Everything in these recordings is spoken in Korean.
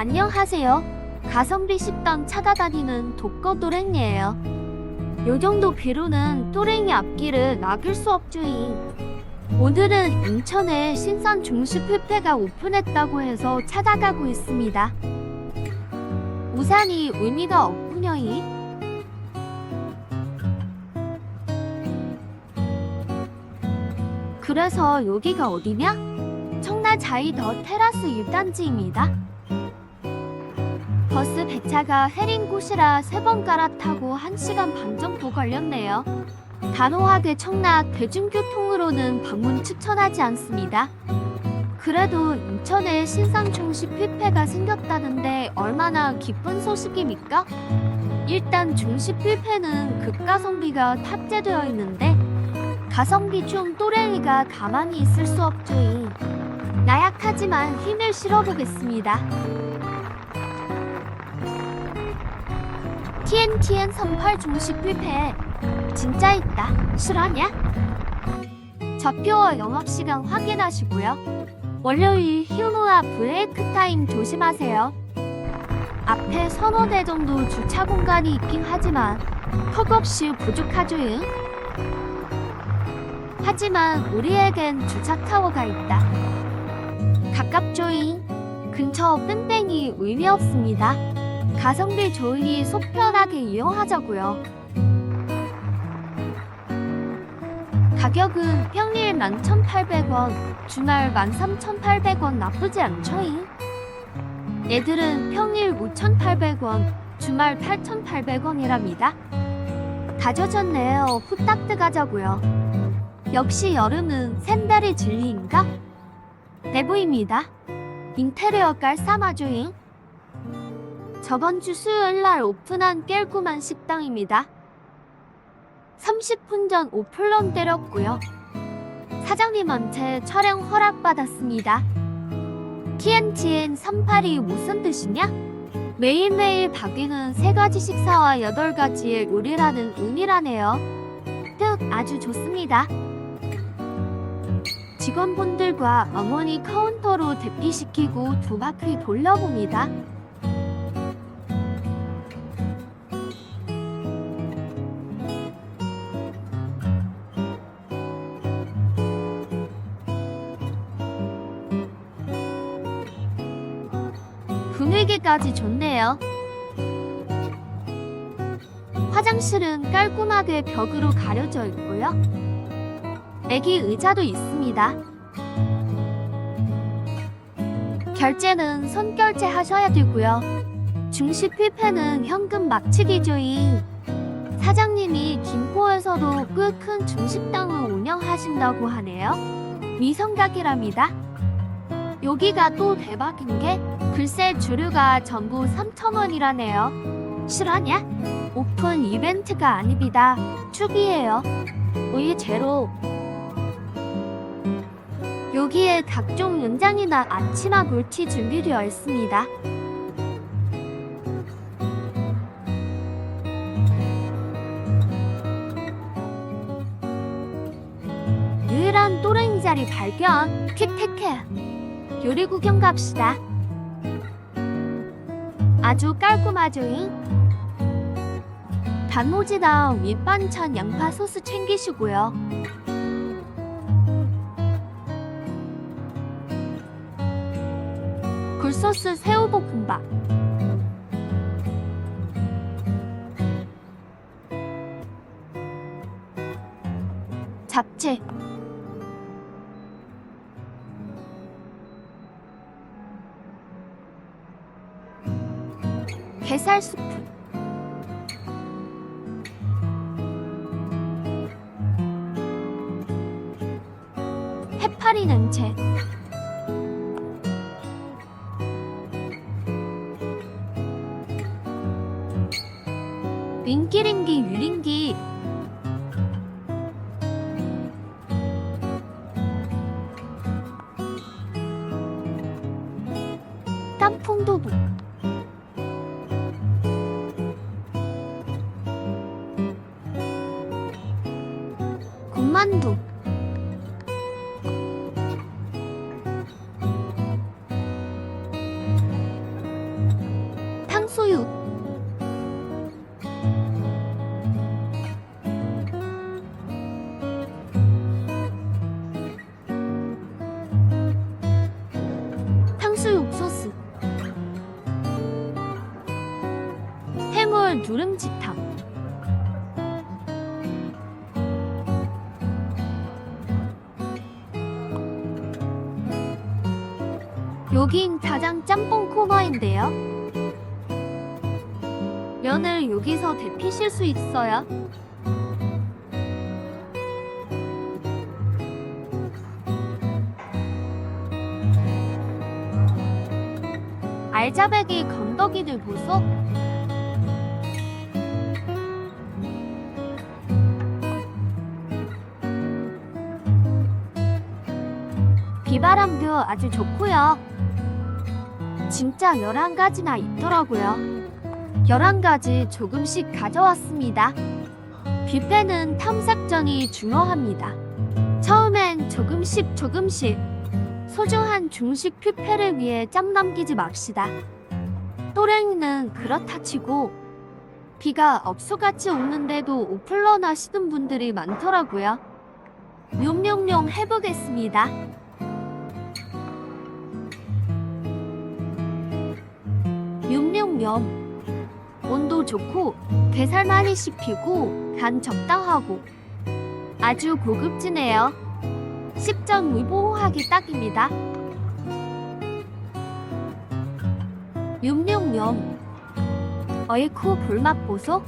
안녕하세요. 가성비 식당 찾아다니는 독거도랭이에요. 요 정도 비로는 또랭이 앞길을 막을 수 없주잉. 오늘은 인천에 신선 중식 뷔페가 오픈했다고 해서 찾아가고 있습니다. 우산이 의미가 없군요잉. 그래서 여기가 어디냐? 청라 자이 더 테라스 1단지입니다. 버스 배차가 해린 곳이라 세 번 갈아타고 1시간 반 정도 걸렸네요. 단호하게 청라 대중교통으로는 방문 추천하지 않습니다. 그래도 인천에 신상 중식 뷔페가 생겼다는데 얼마나 기쁜 소식입니까? 일단 중식 뷔페는 급가성비가 탑재되어 있는데 가성비 중 또랭이가 가만히 있을 수 없죠잉. 나약하지만 힘을 실어보겠습니다. TNTN 38 중식 뷔페 진짜 있다. 실화냐? 좌표와 영업시간 확인하시고요. 월요일 휴무와 브레이크 타임 조심하세요. 앞에 서너 대 정도 주차 공간이 있긴 하지만 턱없이 부족하죠잉. 하지만 우리에겐 주차 타워가 있다. 가깝죠잉. 근처 뺑뺑이 의미 없습니다. 가성비 좋으니 속 편하게 이용하자고요. 가격은 평일 11,800원, 주말 13,800원 나쁘지 않죠잉? 애들은 평일 5,800원, 주말 8,800원이랍니다. 다 젖었네요. 후딱 뜨가자고요. 역시 여름은 샌들이 진리인가? 내부입니다. 인테리어 깔쌈하죠잉? 저번 주 수요일 날 오픈한 깰구만 식당입니다. 30분 전 오픈런 때렸고요. 사장님한테 촬영 허락받았습니다. TNTN 382 무슨 뜻이냐? 매일매일 바뀌는 세 가지 식사와 8가지의 요리라는 의미라네요. 뜻 아주 좋습니다. 직원분들과 어머니 카운터로 대피시키고 두 바퀴 돌려봅니다. 분위기까지 좋네요. 화장실은 깔끔하게 벽으로 가려져 있고요. 애기 의자도 있습니다. 결제는 손결제 하셔야 되고요. 중식 뷔페는 현금 막치기조인 사장님이 김포에서도 꽤 큰 중식당을 운영하신다고 하네요. 위성각이랍니다. 여기가 또 대박인 게 글쎄 주류가 전부 3,000원이라네요. 실화냐? 오픈 이벤트가 아닙니다. 축이에요. 우유 제로. 여기에 각종 연장이나 아침화 물티 준비되어 있습니다. 유일한 또랭이 자리 발견. 퀵테크. 요리 구경 갑시다. 아주 깔끔하죠잉? 단무지랑 밑반찬 양파 소스 챙기시고요. 굴소스 새우볶음밥. 잡채. 게살 수프. 해파리 냉채. 링기링기 유링기. 땀풍도부. 만두. 여긴 가장 짬뽕 코너인데요. 면을 여기서 데피실 수 있어요. 알자배기 건더기들 보소. 비바람도 아주 좋고요. 진짜 11가지나 있더라고요. 11가지 조금씩 가져왔습니다. 뷔페는 탐색전이 중요합니다. 처음엔 조금씩 조금씩 소중한 중식 뷔페를 위해 짬 남기지 맙시다. 또랭이는 그렇다 치고 비가 억수같이 오는데도 오플런 하시는 분들이 많더라고요. 용용용 해보겠습니다. 육룡면 온도 좋고 게살 많이 씹히고 간 적당하고 아주 고급지네요. 식전 무보호하기 딱입니다. 육룡면 어이쿠 불맛 보소?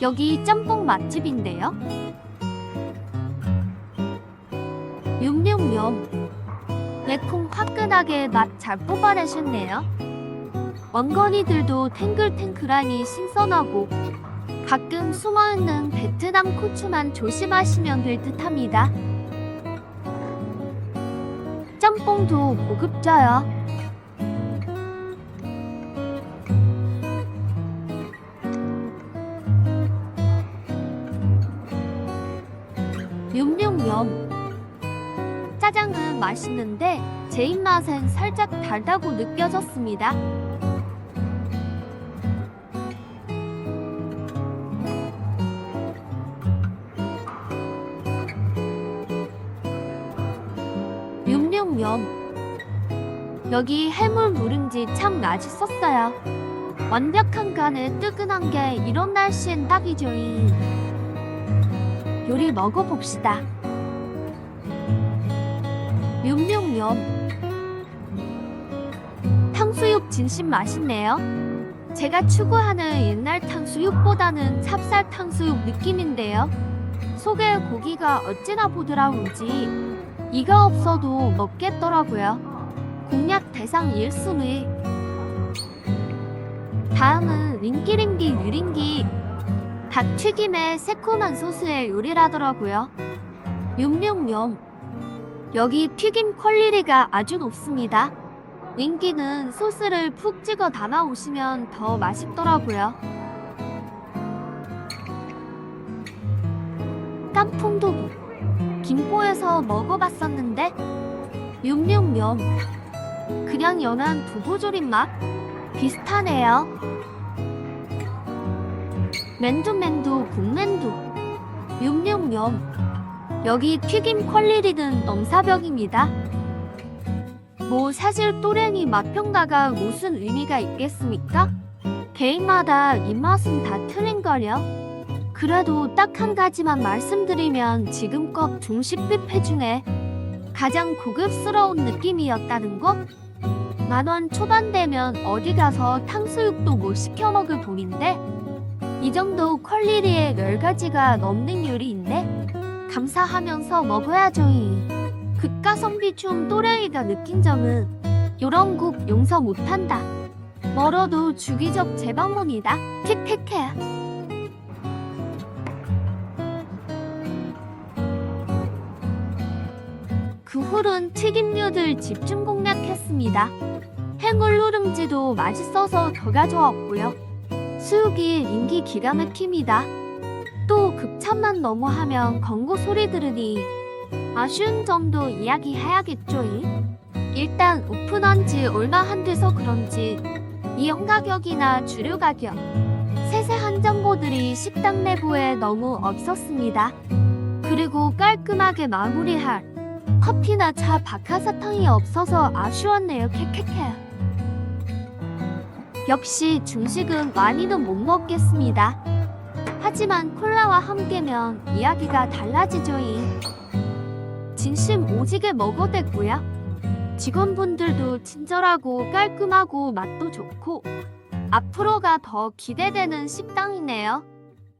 여기 짬뽕 맛집인데요. 육룡면 매콤 화끈하게 맛 잘 뽑아내셨네요. 원건이들도 탱글탱글하니 신선하고 가끔 숨어있는 베트남 고추만 조심하시면 될 듯합니다. 짬뽕도 고급져요. 육룡면 짜장은 맛있는데 제 입맛엔 살짝 달다고 느껴졌습니다. 육룡면 여기 해물 누룽지 참 맛있었어요. 완벽한 간에 뜨끈한 게 이런 날씨엔 딱이죠. 요리 먹어봅시다. 육룡면 탕수육 진심 맛있네요. 제가 추구하는 옛날 탕수육보다는 찹쌀 탕수육 느낌인데요. 속에 고기가 어찌나 보드라운지 이가 없어도 먹겠더라고요. 공략 대상 1순위. 다음은 링기링기 유링기. 닭 튀김에 새콤한 소스의 요리라더라고요. 육룡면. 여기 튀김 퀄리티가 아주 높습니다. 링기는 소스를 푹 찍어 담아 오시면 더 맛있더라고요. 깐풍도부. 먹어봤었는데 육룡면 그냥 연한 두부조림 맛 비슷하네요. 맨두맨두 군맨두 육룡면 여기 튀김 퀄리티는 넘사벽입니다. 뭐 사실 또랭이 맛평가가 무슨 의미가 있겠습니까? 개인마다 입맛은 다 틀린걸요. 그래도 딱 한 가지만 말씀드리면 지금껏 중식 뷔페 중에 가장 고급스러운 느낌이었다는 거? 만원 초반 되면 어디 가서 탕수육도 못 시켜 먹을 돈인데 이 정도 퀄리티의 10가지가 넘는 요리인데 감사하면서 먹어야죠. 극가성비 춤 또래이가 느낀 점은 요런 곡 용서 못한다. 멀어도 주기적 재방문이다. 킥킥해. 그 후론 튀김류들 집중 공략했습니다. 해물 누룽지도 맛있어서 더 가져왔고요. 수육이 인기 기가 막힙니다. 또 극찬만 너무 하면 광고 소리 들으니 아쉬운 점도 이야기해야겠죠. 일단 오픈한 지 얼마 안 돼서 그런지 이용 가격이나 주류 가격, 세세한 정보들이 식당 내부에 너무 없었습니다. 그리고 깔끔하게 마무리할 커피나 차 박하사탕이 없어서 아쉬웠네요. 캐캐캐. 역시 중식은 많이는 못 먹겠습니다. 하지만 콜라와 함께면 이야기가 달라지죠잉. 진심 오지게 먹어댔고요. 직원분들도 친절하고 깔끔하고 맛도 좋고 앞으로가 더 기대되는 식당이네요.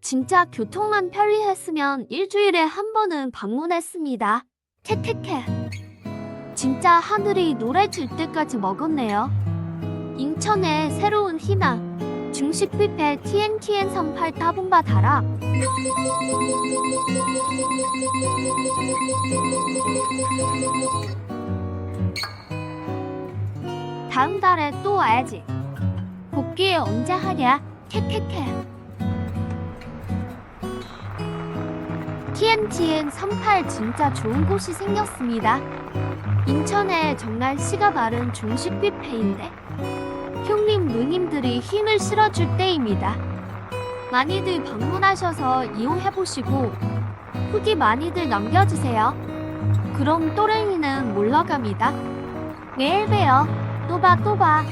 진짜 교통만 편리했으면 일주일에 한 번은 방문했습니다. 캐캐캐. 진짜 하늘이 노래 질 때까지 먹었네요. 인천의 새로운 희망. 중식 뷔페 TNTN 38 따봉바 달아. 다음 달에 또 와야지. 복귀 언제 하냐? 캐캐캐. TNTN 38 진짜 좋은 곳이 생겼습니다. 인천에 정말 씨가 바른 중식 뷔페인데 형님 누님들이 힘을 실어줄 때입니다. 많이들 방문하셔서 이용해보시고 후기 많이들 남겨주세요. 그럼 또랭이는 물러갑니다. 내일 봬요. 또 봐, 또 봐.